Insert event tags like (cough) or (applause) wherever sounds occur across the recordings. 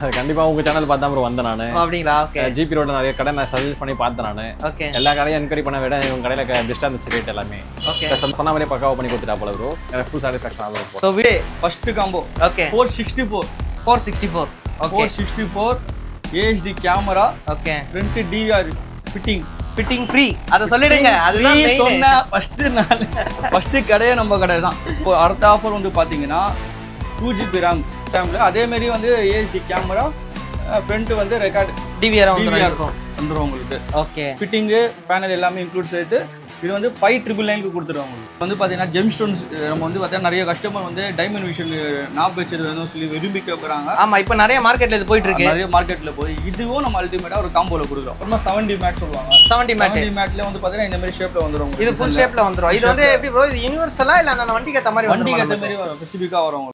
அது கண்டிப்பா உங்க சேனல் பார்த்தா அப்புறம் வந்தேன் நானு. அப்படிங்களா? ஓகே ஜிபி ரோட்ல நிறைய கடை நான் சஜஸ்ட் பண்ணி பார்த்தேன் நானு. ஓகே எல்லா கடையும் என்கொயரி பண்ண விட இவங்க கடையில பெஸ்ட்டாக இருந்துச்சு ரேட் எல்லாமே. ஓகே சொன்ன மாதிரியே பக்காவாக பண்ணி கொடுத்துட்டா போல ப்ரோ எனக்கு ஃபுல் சாட்டிஸ்ஃபேக்ஷன் ஆகும் so way first combo okay four sixty four four sixty four okay four sixty four AHD camera okay front D R fitting fitting free அதை சொல்லிடுங்க. அதுதான். சொன்ன ஃபர்ஸ்ட் நாள் ஃபர்ஸ்ட் கடையே நம்ம கடை தான் இப்போ அடுத்த ஆஃபர் வந்து பார்த்தீங்கன்னா டூ ஜிபி ரேம் ரேமில் அதேமாரி வந்து ஏஹெச்டி கேமரா ஃப்ரண்ட் வந்து ரெக்கார்டு டிவிஆர் இருக்கும். வந்துடும் உங்களுக்கு. ஓகே ஃபிட்டிங்கு பேனல் எல்லாமே இன்க்ளூட் சேர்த்து இது வந்து ஃபைவ் ட்ரிபிள் நைனுக்கு கொடுத்துருவோம் உங்களுக்கு. வந்து பார்த்தீங்கன்னா ஜெம் ஸ்டோன்ஸ் நம்ம வந்து பார்த்தீங்கன்னா நிறைய கஸ்டமர் வந்து டைமண்ட் விஷன் நாப் வச்சது வேணும்னு சொல்லி விரும்பி கேட்குறாங்க ஆமா இப்போ நிறைய மார்க்கெட்ல இது போயிட்டு இருக்கு. நிறைய மார்க்கெட்டில் போய் இதுவும் நம்ம அல்டிமேட்டாக ஒரு காம்போல கொடுக்குறோம். அப்புறமா செவன்டி மேட் சொல்லுவாங்க. 70 மேட் செவன்டி மேட்ல வந்து பார்த்தீங்கன்னா இந்த மாதிரி ஷேப்பில் வந்துடும் இது ஃபுல் ஷேப்ல வந்துரும். இது வந்து எப்படி ப்ரோ இது யூனிவர்சலா இல்ல அந்த வண்டிக்கு ஏத்த மாதிரி வண்டிக்கு ஏற்ற மாதிரி வரும். ஸ்பெசிஃபிக்காக வரும்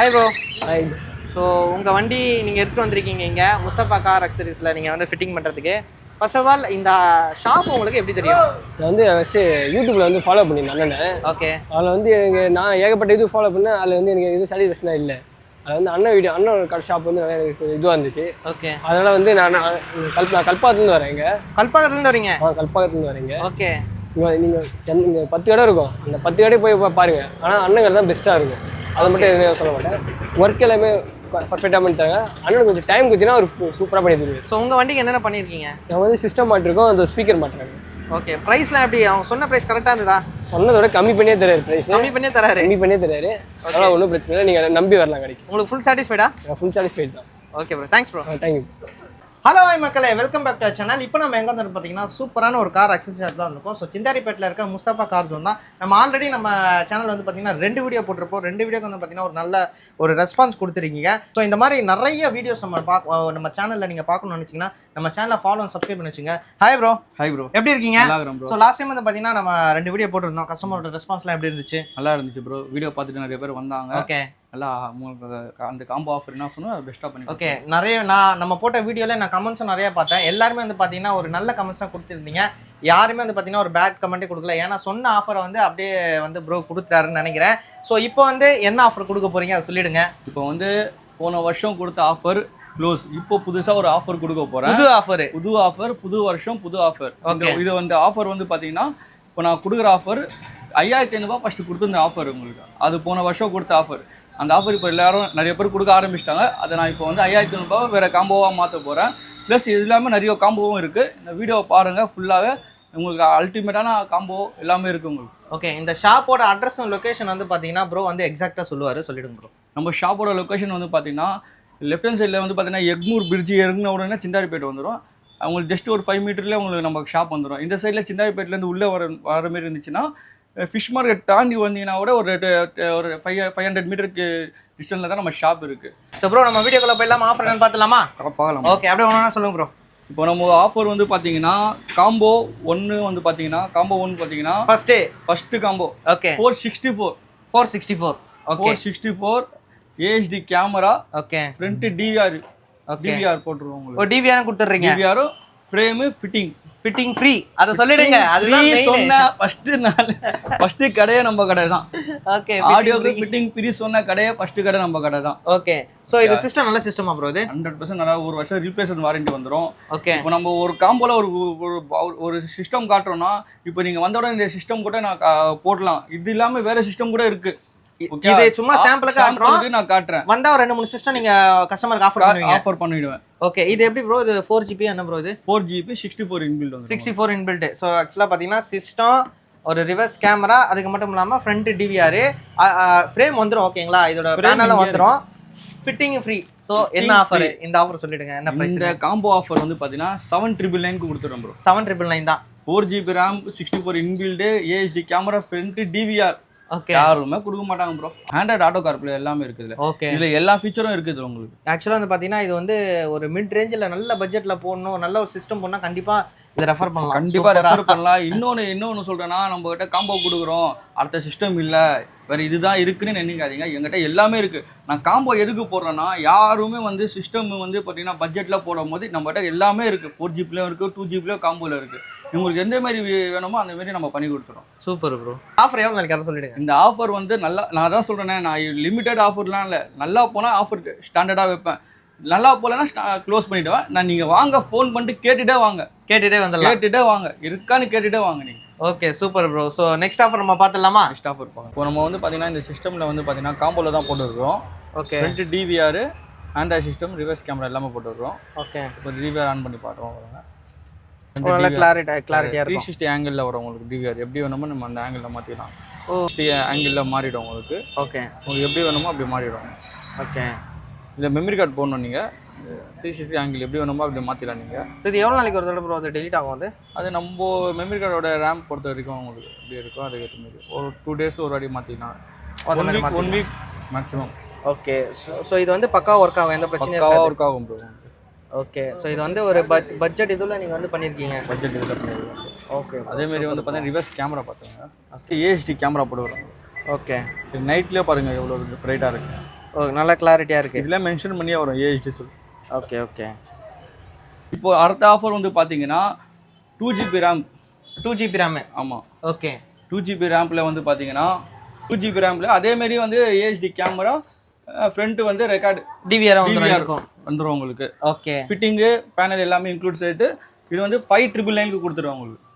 ஹாய் ப்ரோ ஹாய் ஸோ உங்கள் வண்டி நீங்கள் எடுத்துட்டு வந்திருக்கீங்க இங்கே முஸ்தபா கார் அக்சரிஸில் நீங்கள் வந்து ஃபிட்டிங் பண்ணுறதுக்கு ஃபர்ஸ்ட் ஆஃப் ஆல் இந்த ஷாப் உங்களுக்கு எப்படி தெரியும்? நான் வந்து ஃபஸ்ட்டு யூடியூப்ல வந்து ஃபாலோ பண்ணியிருந்தேன் அண்ணனை. ஓகே அதில் வந்து எனக்கு நான் ஏகப்பட்ட இது ஃபாலோ பண்ணேன் அதில் வந்து எனக்கு எதுவும் சாட்டிஸ்ஃபேக்ஷனாக இல்லை. அதில் வந்து அண்ணன் வீடியோ அண்ணன் கடை ஷாப் வந்து நிறைய எனக்கு இதுவாக இருந்துச்சு. ஓகே அதனால் வந்து நான் கல் கல்பாத்துலேருந்து வரேன் இங்கே. கல்பாக்கத்துலேருந்து வரீங்க? ஆ கல்பாக்கத்துலேருந்து வரேங்க ஓகே நீங்கள் நீங்கள் பத்து இடம் இருக்கும். அந்த பத்து இடம் போய் பா- பாருங்க. ஆனால் அண்ணன் தான் பெஸ்ட்டாக இருக்கும். அதை மட்டும் எதுவுமே சொல்ல மாட்டேன். ஒர்க் எல்லாமே பர்ஃபெக்டாக பண்ணி தராங்க அண்ணன் கொஞ்சம் டைம் கொடுத்தீங்கன்னா அவர் சூப்பராக பண்ணி தருவார் ஸோ உங்கள் வண்டிக்கு என்னென்ன பண்ணியிருக்கீங்க? நான் வந்து சிஸ்டம் மாட்டிருக்கோம் அந்த ஸ்பீக்கர் மாட்டுறாங்க ஓகே ப்ரைஸ்லாம் எப்படி? அவங்க சொன்ன ப்ரைஸ் கரெக்டாக இருந்ததா? சொன்னதோட கம்மி பண்ணியே தராரு ப்ரைஸ் கம்மி பண்ணியே தராரு. கம்மி பண்ணியே தராரு. அதனால் ஒன்றும் பிரச்சனை இல்லை. நீங்கள் நம்பி வரலாம் கடைக்கு. உங்களுக்கு ஃபுல் சாட்டிஸ்ஃபைடா ஃபுல் சாட்டிஸ்ஃபைட் தான். Okay bro thanks bro thank you hello hi மக்களே. வெல்கம் பேக் டு சேனல் இப்போ நம்ம எங்கே வந்து பார்த்தீங்கன்னா சூப்பரான ஒரு கார் அக்சசரிஸ் தான் இருக்கும் ஸோ சிந்தாரிப்பேட்டில் இருக்க முஸ்தபா கார்ஸ் தான். நம்ம ஆல்ரெடி நம்ம சேனல் வந்து பார்த்தீங்கன்னா ரெண்டு வீடியோ போட்டிருப்போம். ரெண்டு வீடியோக்கு வந்து பார்த்தீங்கன்னா ஒரு நல்ல ஒரு ரெஸ்பான்ஸ் கொடுத்துருக்கீங்க. ஸோ இந்த மாதிரி நிறைய வீடியோஸ் நம்ம பார்க்க நம்ம சேனலில் நீங்கள் பார்க்கணும்னு நினச்சிங்கன்னா நம்ம சேனலை ஃபாலோ சப்ஸ்கிரைப் பண்ணி வச்சுங்க. ஹாய் ப்ரோ ஹாய் ப்ரோ எப்படி இருக்கீங்க? ஸோ லாஸ்ட் டைம் வந்து பார்த்தீங்கன்னா நம்ம ரெண்டு வீடியோ போட்டிருந்தோம். கஸ்டமரோட ரெஸ்பான்ஸ்லாம் எப்படி இருந்துச்சு? நல்லா இருந்துச்சு ப்ரோ வீடியோ பார்த்துட்டு நிறைய பேர் வந்தாங்க. ஓகே நல்லா உங்களுக்கு அந்த காம்போ ஆஃபர் என்ன சொன்னோம் அதை பெஸ்ட்டாக பண்ணி ஓகே நிறைய நான் நம்ம போட்ட வீடியோவில் நான் கமெண்ட்ஸும் நிறைய பார்த்தேன். எல்லாருமே வந்து பார்த்தீங்கன்னா ஒரு நல்ல கமெண்ட்ஸ் தான் கொடுத்துருந்தீங்க. யாருமே வந்து பார்த்தீங்கன்னா ஒரு பேட் கமெண்ட்டே கொடுக்கல. ஏன்னா சொன்ன ஆஃபரை வந்து அப்படியே வந்து ப்ரோ கொடுத்துட்டாருன்னு நினைக்கிறேன். ஸோ இப்போ வந்து என்ன ஆஃபர் கொடுக்க போறீங்க? அதை சொல்லிடுங்க. இப்போ வந்து போன வருஷம் கொடுத்த ஆஃபர் க்ளோஸ் இப்போ புதுசா ஒரு ஆஃபர் கொடுக்க போறேன். புது ஆஃபர் புது ஆஃபர் புது வருஷம் புது ஆஃபர் Okay. இது வந்து ஆஃபர் வந்து பாத்தீங்கன்னா இப்போ நான் கொடுக்குற ஆஃபர் ஐயாயிரத்தி ஐநூறுபா ஃபர்ஸ்ட் கொடுத்துருந்த ஆஃபர் உங்களுக்கு. அது போன வருஷம் கொடுத்த ஆஃபர் அந்த ஆஃபர் இப்போ எல்லாரும் நிறைய பேர் கொடுக்க ஆரம்பிச்சிட்டாங்க. அதை நான் இப்போ வந்து ஐயாயிரத்தி ஐநூறுபா வேற காம்போவாக மாற்ற போறேன். ப்ளஸ் இது இல்லாமல் நிறைய காம்போவும் இருக்கு. இந்த வீடியோவை பாருங்க ஃபுல்லாகவே உங்களுக்கு அல்டிமேட்டான காம்போ எல்லாமே இருக்கு உங்களுக்கு. ஓகே இந்த ஷாப்போட அட்ரஸும் லொகேஷன் வந்து பார்த்தீங்கன்னா ப்ரோ வந்து எக்ஸாக்டாக சொல்லுவார். சொல்லிடுங்க ப்ரோ நம்ம ஷாப்போட லொக்கேஷன் வந்து பார்த்தீங்கன்னா லெஃப்ட் ஹேண்ட் சைடில் வந்து பார்த்தீங்கன்னா எக்மூர் பிரிட்ஜ் இறங்கின உடனே சிந்தாரிப்பேட் வந்துடும் அவங்களுக்கு ஜஸ்ட் ஒரு ஃபைவ் மீட்டர்லேயே உங்களுக்கு நம்ம ஷாப் வந்துடும் இந்த சைடில் சிந்தாரிப்பேட்லேருந்து உள்ளே வர வர மாதிரி இருந்துச்சுன்னா ஃபிஷ் மார்க்கெட் தாண்டி வந்தீங்கன்னா கூட ஒரு ஒரு ஃபைவ் ஃபைவ் ஹண்ட்ரட் மீட்டருக்கு டிஸ்டன்ஸில் தான் நம்ம ஷாப் இருக்குது ஸோ ப்ரோ நம்ம வீடியோக்குள்ள போயிடலாம் ஆஃபர் என்னன்னு பார்த்துலாமா பார்க்கலாம். ஓகே அப்படியே ஒன்றா சொல்லுங்க ப்ரோ இப்போ நம்ம ஆஃபர் வந்து பார்த்தீங்கன்னா காம்போ ஒன்று வந்து பார்த்தீங்கன்னா காம்போ ஒன்று பார்த்தீங்கன்னா first first combo okay four sixty four four sixty four okay sixty four AHD camera okay front okay DVR போட்டுருவோம் உங்களுக்கு. டிவிஆரும் கொடுத்துட்றீங்க? டிவிஆரும் ஃப்ரேமு ஃபிட்டிங் ஃபிட்டிங் ஃப்ரீ அதை சொல்லிடுங்க. அதுதான். சொன்ன ஃபர்ஸ்ட் நாள் ஃபர்ஸ்ட் கடையே நம்ம கடை தான். ஓகே ஆடியோக்கு ஃபிட்டிங் ஃப்ரீ சொன்ன கடையே ஃபர்ஸ்ட் கடை நம்ம கடை தான். ஓகே ஸோ இது சிஸ்டம் நல்ல சிஸ்டமா ப்ரோ இது? ஹண்ட்ரட் பர்சன்ட் நல்லா ஒரு வருஷம் ரீப்ளேஸ்மெண்ட் வாரண்டி வந்துடும் ஓகே இப்போ நம்ம ஒரு காம்போல ஒரு ஒரு சிஸ்டம் காட்டுறோம்னா இப்போ நீங்க வந்த உடனே இந்த சிஸ்டம் கூட நான் போடலாம். இது இல்லாம வேற சிஸ்டம் கூட இருக்கு? இது சும்மா சாம்பிளுக்கு காட்டுறோம். நான் காட்டுறேன். வந்தா ரெண்டு மூணு சிஸ்டம் நீங்க கஸ்டமருக்கு ஆஃபர் பண்ணுவீங்க. ஆஃபர் பண்ணிடுவேன். ஓகே இது எப்படி ப்ரோ இது ஃபோர் ஜிபி என்ன ப்ரோ இது? Four GB sixty four inbuilt sixty four inbuilt so ஆக்சுவலாக பார்த்தீங்கன்னா சிஸ்டம் ஒரு ரிவர்ஸ் கேமரா அதுக்கு மட்டும் இல்லாமல் ஃப்ரண்ட் டிவிஆர் ஃப்ரேம் வந்துடும் ஓகேங்களா இதோட பேனலும் வந்துடும் ஃபிட்டிங் ஃப்ரீ ஸோ என்ன ஆஃபர் இந்த ஆஃபர் சொல்லிடுங்க என்ன ப்ரைஸ் இந்த காம்போ ஆஃபர் வந்து பாத்தீங்கன்னா செவன் ட்ரிபிள் நைனுக்கு கொடுத்துறோம் ப்ரோ செவன் ட்ரிபிள் நைன் தான். Four GB RAM sixty four inbuilt AHD camera front DVR யாருமே கொடுக்க மாட்டாங்க ப்ரோ ஆண்ட்ராய்ட் ஆட்டோ கார்ப்ளே எல்லாமே இருக்குது ஓகே இதுல எல்லா ஃபீச்சரும் இருக்குது உங்களுக்கு. ஆக்சுவலாக வந்து பார்த்தீங்கன்னா இது வந்து ஒரு மிட் ரேஞ்சில் நல்ல பட்ஜெட்டில் போடணும் நல்ல ஒரு சிஸ்டம் போடணும் கண்டிப்பாக இதை ரெஃபர் பண்ணலாம். கண்டிப்பா Super-ஆ. ரெஃபர் பண்ணலாம். இன்னொன்னு இன்னொன்னு சொல்றேன்னா நம்ம கிட்ட காம்போ கொடுக்குறோம். அடுத்த சிஸ்டம் இல்ல. வேற இதுதான் இருக்குன்னு நினைக்காதீங்க. எங்கிட்ட எல்லாமே இருக்கு. நான் காம்போ எதுக்கு போடுறேன்னா யாருமே வந்து சிஸ்டம் வந்து பாத்தீங்கன்னா பட்ஜெட்ல போடும் போது நம்ம கிட்ட எல்லாமே இருக்கு. ஃபோர் ஜிப்லயும் இருக்கு டூ ஜிப்லயும் காம்போல இருக்கு. உங்களுக்கு எந்த மாதிரி வேணுமோ அந்த மாதிரி நம்ம பண்ணி கொடுத்துறோம். சூப்பர் ப்ரோ ஆஃபர் எவ்வளோ நாளைக்கு அதை சொல்லிடுங்க. இந்த ஆஃபர் வந்து நல்லா நான் தான் சொல்றேனே நான் லிமிடெட் ஆஃபர்லாம் இல்லை. நல்லா போனால் ஆஃபர் ஸ்டாண்டர்டாக வைப்பேன். நல்லா போகலன்னா க்ளோஸ் பண்ணிடுவேன். நான் நீங்கள் வாங்க ஃபோன் பண்ணிட்டு கேட்டுட்டே வாங்க. கேட்டுட்டே வந்துடலாம். கேட்டுட்டே வாங்க. இருக்கான்னு கேட்டுட்டே வாங்க நீங்கள் okay super bro so next offer நம்ம பார்த்துடலாமா? நெக்ஸ்ட் ஆஃபர் இப்போ நம்ம வந்து பார்த்தீங்கன்னா இந்த சிஸ்டமில் வந்து பார்த்தீங்கன்னா காம்போல தான் போட்டுருக்கோம். Okay front DVR android system reverse camera எல்லாமே போட்டுருக்கோம். ஓகே இப்போ டிவிஆர் ஆன் பண்ணி பாட்டுறோம் நல்ல கிளாரிட்டி கிளாரிட்டியாக த்ரீ சிக்ஸ்டி ஆங்கிளில் வரும் உங்களுக்கு டிவிஆர் எப்படி வேணுமோ நம்ம அந்த ஆங்கிளில் மாற்றிக்கலாம் ஓ. ஆங்கிளில் மாறிடும் உங்களுக்கு. ஓகே உங்களுக்கு எப்படி வேணுமோ அப்படி மாறிடும். ஓகே இதில் மெமரி கார்டு போடணும் நீங்கள் த்ரீ சிக்ஸ்டி ஆங்கிள் எப்படி வேணுமோ அப்படி மாற்றிடலாம் நீங்கள் சரி இது எவ்வளோ நாளைக்கு ஒரு தடவை ப்ரோ அது டெலிட் ஆகும் அது? அது நம்ம மெமரி கார்டோட ரேம் பொறுத்த வரைக்கும் உங்களுக்கு எப்படி இருக்கோ அதுக்கு ஏற்ற மாதிரி. ஒரு டூ டேஸ் ஒரு வாட்டி மாற்றிக்கலாம் one week maximum okay so so இது வந்து பக்கா ஒர்க் ஆகும் எந்த பிரச்சனையும் ஒர்க் ஆகும் ப்ரோ ஓகே ஸோ இது வந்து ஒரு பட் பட்ஜெட் இதில் நீங்கள் வந்து பண்ணியிருக்கீங்க பட்ஜெட் இதில் பண்ணிடுவோம் ஓகே அதேமாரி வந்து பார்த்தீங்கன்னா ரிவர்ஸ் கேமரா பார்த்துங்க ஏஹெச்டி கேமரா போடுவோம் ஓகே நைட்லேயே பாருங்கள் எவ்வளோ பிரைட்டாக இருக்குது ஓ நல்ல கிளாரிட்டியாக இருக்குது இதில் மென்ஷன் பண்ணியே வரும் ஏஹெச்டி சொல்லி. Okay okay. இப்போ அடுத்த ஆஃபர் வந்து பார்த்தீங்கன்னா two GB RAM two GB RAM ஆமாம் ஓகே. டூ ஜிபி ரேம்பில் வந்து பார்த்தீங்கன்னா டூ ஜிபி ரேம்பில் அதேமாரி வந்து ஏஹெச்டி கேமரா ஃப்ரண்ட் வந்து ரெக்கார்டு டிவிஆர் வந்துடும் இருக்கும் வந்துடும் உங்களுக்கு. ஓகே. ஃபிட்டிங்கு பேனல் எல்லாமே இன்க்ளூட் சேர்த்து இது வந்து ஃபைவ் ட்ரிபிள் நைனுக்கு கொடுத்துருவோம் உங்களுக்கு.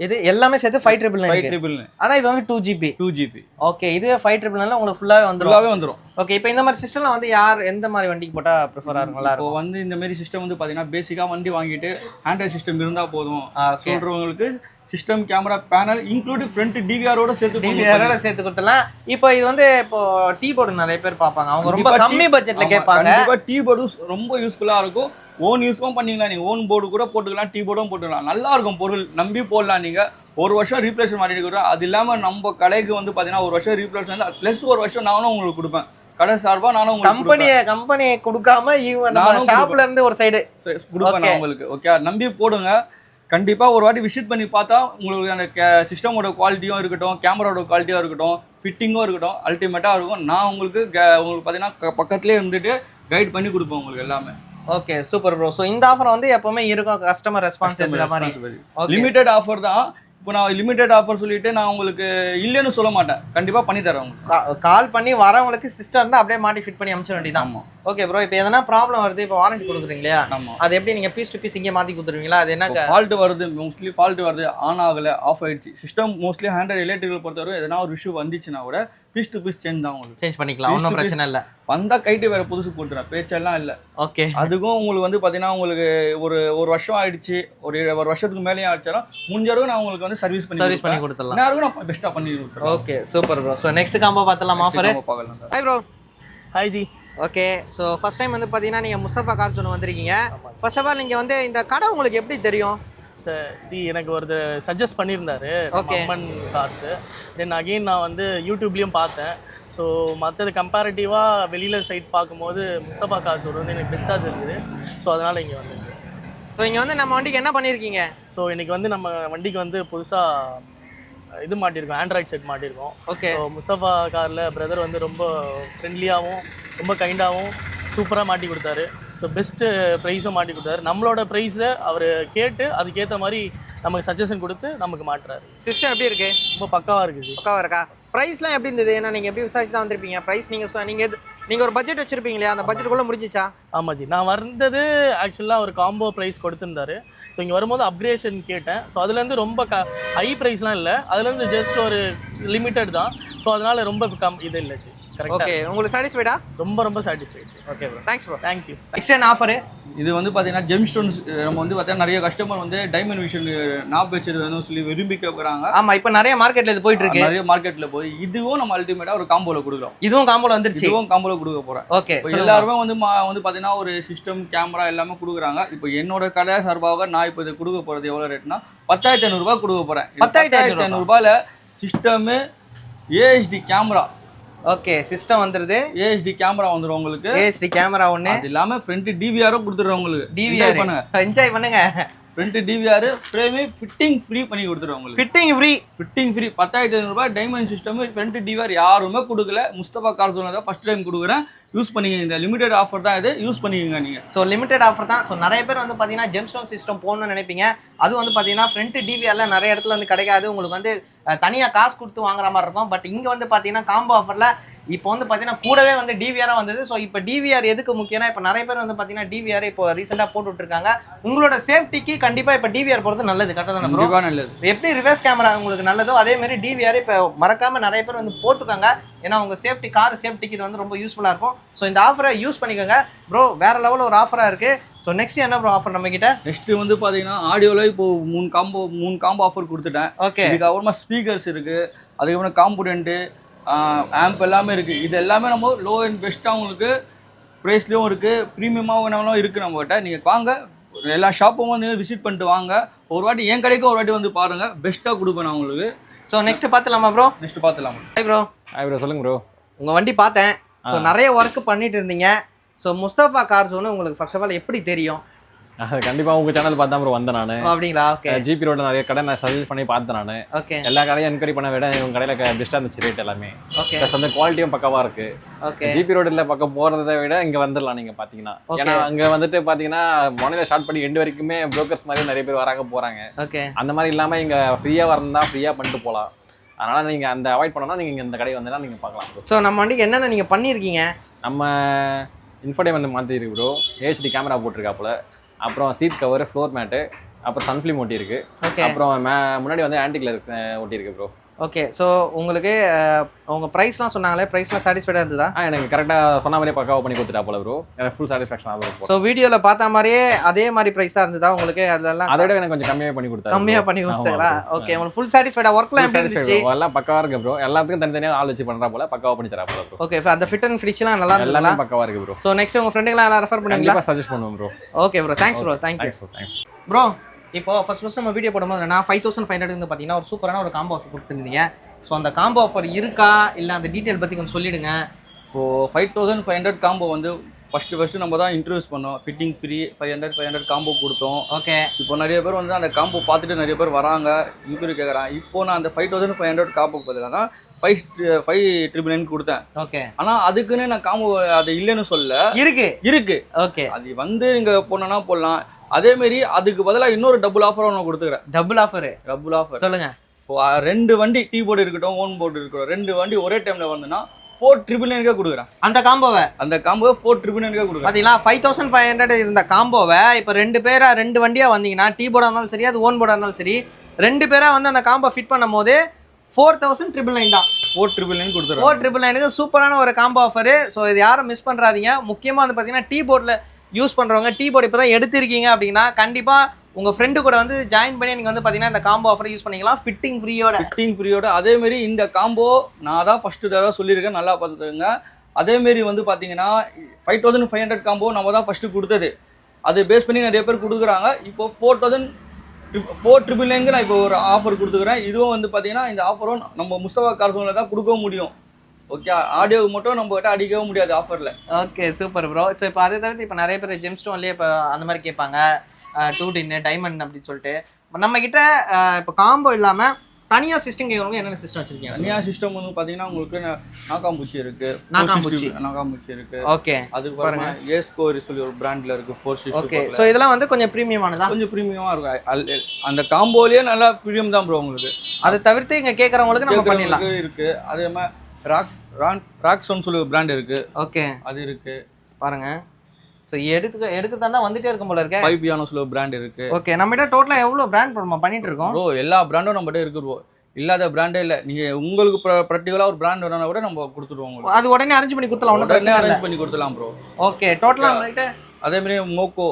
இது எல்லாமே சேர்த்து five triple nine triple nine ஆனால் இது வந்து two GB two GB okay இதுவே ஃபைவ் ட்ரிபிள் நைனில் உங்களுக்கு ஃபுல்லாகவே வந்துடும் ஃபுல்லாகவே வந்துடும் ஓகே இப்போ இந்த மாதிரி சிஸ்டம்ல வந்து யார் எந்த மாதிரி வண்டிக்கு போட்டால் ப்ரிஃபராக இருக்கும்? நல்லா இருக்கும். வந்து இந்த மாதிரி சிஸ்டம் வந்து பார்த்தீங்கன்னா பேசிக்காக வண்டி வாங்கிட்டு ஆண்ட்ராய்ட் சிஸ்டம் இருந்தால் போதும். சொல்கிறவங்களுக்கு system camera panel include front டிவிஆரோட சேர்த்து டிவிஆரோட சேர்த்து கொடுத்துலாம் இப்போ இது வந்து இப்போ டீ போர்டு நிறைய பேர் பார்ப்பாங்க. அவங்க ரொம்ப கம்மி ஆமா, கேட்பாங்க. டீ போர்டும் ரொம்ப யூஸ்ஃபுல்லா இருக்கும். ஓன் யூஸ்க்கும் பண்ணீங்களா நீங்க? ஓன் போர்டு கூட போட்டுக்கலாம் டீ போர்டும் போட்டுக்கலாம். நல்லா இருக்கும் பொருள். நம்பி போடலாம் நீங்க. ஒரு வருஷம் ரீப்ளேஸ் மாட்டிட்டு கூட அது இல்லாம நம்ம கடைக்கு வந்து பாத்தீங்கன்னா ஒரு வருஷம் ரீப்ளேஸ் வந்து ப்ளஸ் ஒரு வருஷம் நானும் உங்களுக்கு கொடுப்பேன். கடை சார்பா நானும் கம்பெனியை கம்பெனியை கொடுக்காம நானும் ஷாப்ல இருந்து ஒரு சைடு கொடுப்பேன். உங்களுக்கு. ஓகே நம்பி போடுங்க. கண்டிப்பா ஒரு வாட்டி விசிட் பண்ணி பார்த்தா உங்களுக்கு அந்த சிஸ்டமோட குவாலிட்டியும் இருக்கட்டும் கேமராவோட குவாலிட்டியும் இருக்கட்டும் ஃபிட்டிங்கும் இருக்கட்டும் அல்டிமேட்டாக இருக்கும். நான் உங்களுக்கு க- உங்களுக்கு பார்த்தீங்கன்னா பக்கத்துலேயே இருந்துட்டு கைட் பண்ணி கொடுப்பேன் உங்களுக்கு எல்லாமே. ஓகே சூப்பர் ப்ரோ ஸோ இந்த ஆஃபர் வந்து எப்பவுமே இருக்கும். கஸ்டமர் ரெஸ்பான்ஸ் இந்த மாதிரி. லிமிடெட் ஆஃபர் தான். இப்போ நான் லிமிடெட் ஆஃபர் சொல்லிட்டு நான் உங்களுக்கு இல்லைன்னு சொல்ல மாட்டேன். கண்டிப்பா பண்ணி தரேன் உங்களுக்கு. கால் பண்ணி வரவங்களுக்கு சிஸ்டம் இருந்தா அப்படியே மாட்டி ஃபிட் பண்ணி அமிச்சிட வேண்டியதான் ஓகே ப்ரோ இப்போ எதனா ப்ராப்ளம் வருது இப்போ வாரண்டி கொடுக்குறீங்க இல்லையா அது எப்படி நீங்க பீஸ் டு பீஸ் இங்கே மாத்தி கொடுத்துருவீங்களா? அது என்ன ஃபால்ட் வருது மோஸ்ட்லி ஃபால்ட் வருது ஆன் ஆகல ஆஃப் ஆயிடுச்சு. சிஸ்டம் மோஸ்ட்லி ஹேண்ட்ரட் எலக்ட்ரிக்கல் பொறுத்தவரை எதனா ஒரு இஷ்யூ வந்துச்சுன்னா கூட பீஸ் டு பீஸ் சேஞ்ச் தான் உங்களுக்கு. சேஞ்ச் பண்ணிக்கலாம். ஒன்றும் பிரச்சனை இல்லை. வந்தா கைட்டு வேற புதுசு போட்டுறேன் பேச்செல்லாம் இல்ல. ஓகே அதுக்கும் உங்களுக்கு வந்து பாத்தீங்கன்னா உங்களுக்கு ஒரு ஒரு வருஷம் ஆயிடுச்சு. ஒரு ஒரு வருஷத்துக்கு மேலேயும் ஆயிடுச்சாலும் முடிஞ்ச அளவுக்கு நான் உங்களுக்கு வந்து சர்வீஸ் பண்ணி சர்வீஸ் பண்ணி கொடுத்துடலாம். நேரம் நான் பெஸ்ட்டாக பண்ணி கொடுத்துறேன். Okay super bro so next combo பார்த்தலாம் ஆஃபர் பார்க்கலாம். Hi bro hi ji okay so first time வந்து பார்த்தீங்கன்னா நீங்கள் முஸ்தபா கார் ஒன்று வந்திருக்கீங்க. ஃபர்ஸ்ட் ஆஃப் ஆல் நீங்கள் வந்து இந்த கடை உங்களுக்கு எப்படி தெரியும்? ஜி எனக்கு ஒருத்தர் சஜஸ்ட் பண்ணியிருந்தாரு. அம்மன் கார்ஸு தென் அகெயின் நான் வந்து யூடியூப்லேயும் பார்த்தேன். ஸோ மற்றது கம்பேரிட்டிவாக வெளியில் சைட் பார்க்கும்போது முஸ்தபா கார்ஸ் ஒரு வந்து எனக்கு பெஸ்ட்டாக தெரியுது ஸோ அதனால் இங்கே வந்தேன். ஸோ இங்கே வந்து நம்ம வண்டிக்கு என்ன பண்ணியிருக்கீங்க? ஸோ இன்னைக்கு வந்து நம்ம வண்டிக்கு வந்து புதுசாக இது மாட்டியிருக்கோம். ஆண்ட்ராய்ட் செட் மாட்டியிருக்கோம். ஓகே ஸோ முஸ்தபா காரில் பிரதர் வந்து ரொம்ப ஃப்ரெண்ட்லியாகவும் ரொம்ப கைண்டாகவும் சூப்பராக மாட்டி கொடுத்தாரு. ஸோ பெஸ்ட்டு ப்ரைஸும் மாட்டி கொடுத்தாரு. நம்மளோட ப்ரைஸை அவர் கேட்டு அதுக்கேற்ற மாதிரி நமக்கு சஜஷன் கொடுத்து நமக்கு மாட்டுறாரு. சிஸ்டம் எப்படி இருக்கு? ரொம்ப பக்காவாக இருக்குது ஜி பக்காவா இருக்கா? ப்ரைஸ்லாம் எப்படி இருந்தது? ஏன்னா நீங்கள் எப்படி விசாரிச்சு தான் வந்திருப்பீங்க? ப்ரைஸ் நீங்கள் நீங்கள் நீங்கள் ஒரு பட்ஜெட் வச்சிருப்பீங்க இல்லையா? அந்த பட்ஜெட்டுக்குள்ளே முடிஞ்சிச்சா? ஆமாம் ஜி நான் வந்தது ஆக்சுவலாக ஒரு காம்போ ப்ரைஸ் கொடுத்துருந்தாரு. ஸோ இங்கே வரும்போது அப்கிரேஷன் கேட்டேன். ஸோ அதுலேருந்து ரொம்ப க ஹை ப்ரைஸ்லாம் இல்லை. அதுலேருந்து ஜஸ்ட் ஒரு லிமிட்டட் தான். ஸோ அதனால ரொம்ப கம் இது இல்லை ஜி ஓகே உங்களுக்கு சாட்டிஸ்ஃபைடா ரொம்ப ரொம்ப satisfied okay bro thanks bro thank you next என்ன ஆஃபர் இது வந்து பார்த்தீங்கன்னா ஜெம் ஸ்டோன்ஸ் நம்ம வந்து பார்த்தீங்கன்னா நிறைய கஸ்டமர் வந்து டைமண்ட் விஷன் நாப் வச்சது வேணும்னு சொல்லி விரும்பி கேட்குறாங்க ஆமாம் இப்போ நிறைய மார்க்கெட்டில் இது போயிட்டு இருக்கு. நிறைய மார்க்கெட்டில் போய் இதுவும் நம்ம அல்டிமேட்டாக ஒரு காம்போல கொடுக்குறோம். இதுவும் காம்போல வந்துருச்சு. இதுவும் காம்போல கொடுக்க போகிறேன் ஓகே எல்லாருமே வந்து மா வந்து பார்த்தீங்கன்னா ஒரு சிஸ்டம் கேமரா எல்லாமே கொடுக்குறாங்க. இப்போ என்னோட கடை சார்பாக நான் இப்போ இது கொடுக்க போகிறது எவ்வளோ ரேட்னா பத்தாயிரத்தி ஐநூறுரூபா கொடுக்க போகிறேன் 10,500 ஐநூறுரூபாயில் system AHD camera okay system வந்துருது. ஏஹெச்டி கேமரா வந்துடும் உங்களுக்கு. ஏஎஸ்டி கேமரா ஒன்று அது இல்லாமல் ஃப்ரண்ட் டிவிஆரும் கொடுத்துட்றோம் உங்களுக்கு. டிவிஆர் பண்ணுங்க. என்ஜாய் பண்ணுங்க. Front DVR frame fitting free பண்ணி கொடுத்துருவோம் உங்களுக்கு. ஃபிட்டிங் ஃப்ரீ ஃபிட்டிங் ஃப்ரீ பத்தாயிரத்தி ஐநூறுபா டைமண்ட் சிஸ்டம் ஃப்ரண்ட் டிவிஆர் யாருமே கொடுக்கல. முஸ்தபா கார் தான் ஃபஸ்ட் டைம் கொடுக்குறேன். யூஸ் பண்ணிக்கங்க இந்த லிமிடெட் ஆஃபர் தான் இது. யூஸ் பண்ணிக்கங்க நீங்கள் ஸோ லிமிடெட் ஆஃபர் தான். ஸோ நிறைய பேர் வந்து பார்த்தீங்கன்னா ஜெம்ஸ்டோன் சிஸ்டம் போகணும்னு நினைப்பீங்க. அது வந்து பார்த்தீங்கன்னா ஃப்ரண்ட் டிவிஆரில் நிறைய இடத்துல வந்து கிடைக்காது. உங்களுக்கு வந்து தனியாக காசு கொடுத்து வாங்குற மாதிரி இருக்கும். பட் இங்கே வந்து பார்த்தீங்கன்னா காம்போ ஆஃபரில் இப்போ வந்து பார்த்தீங்கன்னா கூடவே வந்து டிவிஆராக வந்தது. ஸோ இப்போ டிவிஆர் எதுக்கு முக்கியம்னா இப்போ நிறைய பேர் வந்து பார்த்தீங்கன்னா டிவிஆர் இப்போ ரீசெண்டாக போட்டு விட்டுருக்காங்க. உங்களோட சேஃப்டிக்கு கண்டிப்பாக இப்போ டிவிஆர் போகிறது நல்லது. கரெக்டாக தானே ப்ரோ நல்லது. எப்படி ரிவர்ஸ் கேமரா உங்களுக்கு நல்லதோ அதே மாதிரி டிவிஆர் இப்போ மறக்காம நிறைய பேர் வந்து போட்டுக்கோங்க ஏன்னா உங்க சேஃப்டி கார் சேஃப்டிக்கு இது வந்து ரொம்ப யூஸ்ஃபுல்லாக இருக்கும். ஸோ இந்த ஆஃபரை யூஸ் பண்ணிக்கோங்க. ப்ரோ வேற லெவலில் ஒரு ஆஃபராக இருக்கு. ஸோ நெக்ஸ்ட் என்ன ப்ரோ ஆஃபர் நம்ம கிட்ட நெக்ஸ்ட் வந்து பார்த்தீங்கன்னா ஆடியோவில் இப்போ மூணு காம்போ மூணு காம்போ ஆஃபர் கொடுத்துட்டேன். ஓகே இதுக்கப்புறமா ஸ்பீக்கர்ஸ் இருக்கு. அதுக்கப்புறம் காம்பனண்ட்டு ஆம்ப் எல்லாமே இருக்கு. இது எல்லாமே நம்ம லோ அண்ட் பெஸ்ட்டாக உங்களுக்கு ப்ரைஸ்லேயும் இருக்கு. ப்ரீமியமாகவும் வேணாலும் இருக்கு நம்மகிட்ட. நீங்கள் வாங்க. எல்லா ஷாப்பும் வந்து விசிட் பண்ணிட்டு வாங்க. ஒரு வாட்டி என் கடைக்கும் ஒரு வாட்டி வந்து பாருங்க. பெஸ்ட்டாக கொடுப்பேன் நான் உங்களுக்கு. ஸோ நெக்ஸ்ட் பார்த்துலாமா ப்ரோ நெக்ஸ்ட் பார்த்துலாம். ஹாய் ப்ரோ ஹாய் ப்ரோ சொல்லுங்க ப்ரோ உங்க வண்டி பார்த்தேன். ஸோ நிறைய ஒர்க் பண்ணிட்டு இருந்தீங்க. ஸோ முஸ்தபா கார்ஸ் ஒன்று உங்களுக்கு ஃபர்ஸ்ட் ஆஃப் ஆல் எப்படி தெரியும்? அது கண்டிப்பாக உங்கள் சேனல் பார்த்தா ப்ரோ வந்தேன் நான். அப்படிங்களா? ஓகே ஜிபி ரோட நிறைய கடை நான் சர்வீஸ் பண்ணி பார்த்தேன் நான். ஓகே எல்லா கடையும் என்கொயரி பண்ண விட உங்கள் கடையில் பெஸ்ட்டாக இருந்துச்சு ரேட் எல்லாமே. ஓகே ப்ளஸ் வந்து குவாலிட்டியும் பக்கவாக இருக்கு. ஓகே ஜிபி ரோடில் பக்கம் போகிறத விட இங்கே வந்துடலாம் நீங்கள் பார்த்தீங்கன்னா Okay. ஏன்னா அங்கே வந்துட்டு பார்த்தீங்கன்னா மாநில ஸ்டார்ட் பண்ணி எண்டு வரைக்குமே புரோக்கர்ஸ் மாதிரி நிறைய பேர் வராங்க போகிறாங்க ஓகே அந்த மாதிரி இல்லாமல் இங்கே ஃப்ரீயாக வரந்தா ஃப்ரீயாக பண்ணிட்டு போகலாம் அதனால் நீங்கள் அந்த அவாய்ட் பண்ணணும்னா நீங்கள் இங்கே இந்த கடை வந்தீங்கன்னா நீங்கள் பார்க்கலாம். ஸோ நம்ம வண்டிக்கு என்னென்ன நீங்கள் பண்ணியிருக்கீங்க? நம்ம இன்ஃபோடைமெண்ட் மாற்றிருக்கு ப்ரோ ஹெச்டி கேமரா போட்டிருக்காப்புல. அப்புறம் சீட் கவர் ஃப்ளோர் மேட்டு அப்புறம் சன்ஃபிலிம் ஒட்டியிருக்கு. ஓகே அப்புறம் முன்னாடி வந்து ஆன்டிக்ல இருக்கு ஒட்டியிருக்கு ப்ரோ ஓகே ஸோ உங்களுக்கு அஹ், உங்க ப்ரைஸ்லாம் சொன்னாங்களே ப்ரைஸ்லாம் சாட்டிஸ்ஃபைடாக இருந்ததா? எனக்கு கரெக்டாக சொன்ன மாதிரியே பக்காவாக பண்ணி கொடுத்துட்டாப்புல ப்ரோ எனக்கு ஃபுல் சாட்டிஸ்ஃபேக்ஷன் ஆகும் ஸோ வீடியோவில் பார்த்த மாதிரியே அதே மாதிரி ப்ரைஸாக இருந்ததா உங்களுக்கு? அதெல்லாம் அதை விட எனக்கு கொஞ்சம் கம்மியாக பண்ணி கொடுத்தாரு கம்மியா பண்ணி கொடுத்தாரா? ஓகே உங்களுக்கு ஃபுல் சாட்டிஸ்ஃபைடா ஒர்க்லாம் எப்படி இருந்துச்சு? எல்லாம் பக்காவாக இருக்கு ப்ரோ எல்லாத்துக்கும் தனித்தனியாக ஆள் வச்சு பண்ணுறா போல பக்காவாக பண்ணி தரா போல ஓகே அந்த ஃபிட் அண்ட் ஃபினிஷ்லாம் நல்லா இருந்ததுங்களா? பக்காவாக இருக்கு ப்ரோ ஸோ நெக்ஸ்ட் உங்க ஃப்ரெண்டுங்களாம் ரெஃபர் பண்ணுவீங்களா சஜஸ்ட் பண்ணுவோம் bro okay bro thanks bro thank you bro இப்போ ஃபர்ஸ்ட் ஃபர்ஸ்ட் நம்ம வீடியோ போடும்போது நான் ஃபைவ் தௌசண்ட் ஃபைவ் ஹண்ட்ரட் வந்து பார்த்தீங்கன்னா ஒரு சூப்பரான ஒரு காம்போ ஆஃபர் கொடுத்துருந்தீங்க. ஸோ அந்த காம்போ ஆஃபர் இருக்கா? இல்லை அந்த டீட்டெயில் பற்றி கொஞ்சம் சொல்லிடுங்க. இப்போது five thousand five hundred combo வந்து ஃபஸ்ட்டு ஃபஸ்ட்டு நம்ம தான் இன்ட்ரடியூஸ் பண்ணோம். Fitting free five hundred five hundred combo கொடுத்தோம். ஓகே இப்போ நிறைய பேர் வந்து அந்த காம்போ பார்த்துட்டு நிறைய பேர் வராங்க. இன்க்யூரி கேட்குறாங்க இப்போ நான் அந்த five thousand five hundred combo பதிலாக தான் ஃபைவ் ஃபைவ் ட்ரிபிள் நைன் கொடுத்தேன். ஓகே ஆனால் அதுக்குன்னு நான் காம்போ அது இல்லைன்னு சொல்ல இருக்கு. இருக்கு. ஓகே அது வந்து நீங்கள் போனோன்னா போடலாம். அதேமாரி அதுக்கு பதிலாக இன்னொரு டபுள் ஆஃபர் ஒன்று கொடுத்துக்கிறேன். டபுள் ஆஃபர் டபுள் ஆஃபர் சொல்லுங்க. ரெண்டு வண்டி டீ போர்டு இருக்கட்டும் ஓன் போர்டு இருக்கட்டும் ரெண்டு வண்டி ஒரே டைமில் வந்துன்னா ஃபோர் ட்ரிபிள் நைனுக்கே கொடுக்குறேன். அந்த காம்போவை? அந்த காம்போ ஃபோர் ட்ரிபிள் நைனுக்கே கொடுக்குறேன். பார்த்தீங்களா ஃபைவ் தௌசண்ட் ஃபைவ் ஹண்ட்ரட் இருந்த காம்போவை இப்போ ரெண்டு பேரா ரெண்டு வண்டியா வந்தீங்கன்னா டீ போர்டாக இருந்தாலும் சரி அது ஓன் போர்டாக இருந்தாலும் சரி ரெண்டு பேரா வந்து அந்த காம்போ ஃபிட் பண்ணும் போது ஃபோர் தௌசண்ட் ட்ரிபிள் நைன் தான் ஃபோர் ட்ரிபிள் நைன் கொடுத்துருவேன் ஃபோர் ட்ரிபிள் நைனுக்கு சூப்பரான ஒரு காம்போ ஆஃபரு ஸோ இது யாரும் மிஸ் பண்ணுறாதீங்க முக்கியமாக வந்து பார்த்தீங்கன்னா டீ போர்டில் யூஸ் பண்ணுறவங்க டீ போர்டு இப்போ தான் எடுத்திருக்கீங்க அப்படின்னா கண்டிப்பாக உங்கள் ஃப்ரெண்டு கூட வந்து ஜாயின் பண்ணி நீங்கள் வந்து பார்த்தீங்கன்னா இந்த காம்போ ஆஃபர் யூஸ் பண்ணிக்கலாம். ஃபிட்டிங் ஃப்ரீயோட ஃபிட்டிங் ஃப்ரீயோட அதேமாரி இந்த காம்போ நான் தான் ஃபஸ்ட்டு தடவை சொல்லியிருக்கேன். நல்லா பார்த்துக்கோங்க. அதேமாரி வந்து பார்த்தீங்கன்னா five thousand five hundred combo நம்ம தான் ஃபஸ்ட்டு கொடுத்தது. அது பேஸ் பண்ணி நிறைய பேர் கொடுக்குறாங்க. இப்போ ஃபோர் தௌசண்ட் ஃபோர் ட்ரிபிள் நைனுக்கு நான் இப்போ ஒரு ஆஃபர் கொடுத்துக்கிறேன். இதுவும் வந்து பார்த்தீங்கன்னா இந்த ஆஃபரும் நம்ம முஸ்தபா கார்சோனில் தான் கொடுக்கவும் முடியும். ஓகே ஆடியோவுக்கு மட்டும் நம்ம கிட்ட அடிக்கவும் முடியாது ஆஃபரில் ஓகே சூப்பர் ப்ரோ ஸோ இப்போ அதை தவிர்த்து இப்போ நிறைய பேர் ஜெம் ஸ்டோன்லேயே இப்போ அந்த மாதிரி கேட்பாங்க. டூ டின்னு டைமண்ட் அப்படின்னு சொல்லிட்டு. நம்ம கிட்ட இப்போ காம்போ இல்லாமல் தனியாக சிஸ்டம் கேட்குறவங்க என்னென்ன சிஸ்டம் வச்சிருக்கீங்க? தனியாக சிஸ்டம் வந்து பார்த்தீங்கன்னா உங்களுக்கு நாக்காம்பூச்சி இருக்கு. நாக்காம்பூச்சி. நாக்காம்பூச்சி இருக்கு. ஓகே அதுக்கு பாருங்க. ஏஸ்கோரி சொல்லி ஒரு பிராண்ட்ல இருக்கு. ஃபோர் ஓகே சிக்ஸ்டி ஸோ இதெல்லாம் வந்து கொஞ்சம் ப்ரீமியமானதா கொஞ்சம் ப்ரீமியமா இருக்கும். அந்த காம்போலயே நல்லா ப்ரீமியம் தான் ப்ரோ உங்களுக்கு. அதை தவிர்த்து இங்கே கேட்குறவங்களுக்கு நம்ம பண்ணிடலாம். இருக்கு. அதே மாதிரி ராக் ராக் ராக்ஸோன் சொல்லி ஒரு பிராண்ட் இருக்கு. ஓகே அது இருக்கு. பாருங்க. ஸோ எடுத்துக்க எடுக்கிறதா தான் வந்துட்டே இருக்கும் போல இருக்கே. ஃபைவ் பியானோ சொல்லி பிராண்ட் இருக்கு. ஓகே நம்மகிட்ட டோட்டலாக எவ்வளோ பிராண்ட் நம்ம பண்ணிட்டு இருக்கோம். ப்ரோ எல்லா பிராண்டும் நம்மகிட்ட இருக்கு ப்ரோ இல்லாத பிராண்டே இல்லை. நீங்க உங்களுக்கு பர்டிகுலரா ஒரு பிராண்ட் வேணும்னா கூட நம்ம கொடுத்துருவோம் உங்களுக்கு. அது உடனே அரேஞ்ச் பண்ணி கொடுத்துலாம் உடனே அரேஞ்ச் பண்ணி கொடுத்துலாம் ப்ரோ ஓகே டோட்டலாக நம்மகிட்ட அதே மாதிரி மோக்கோ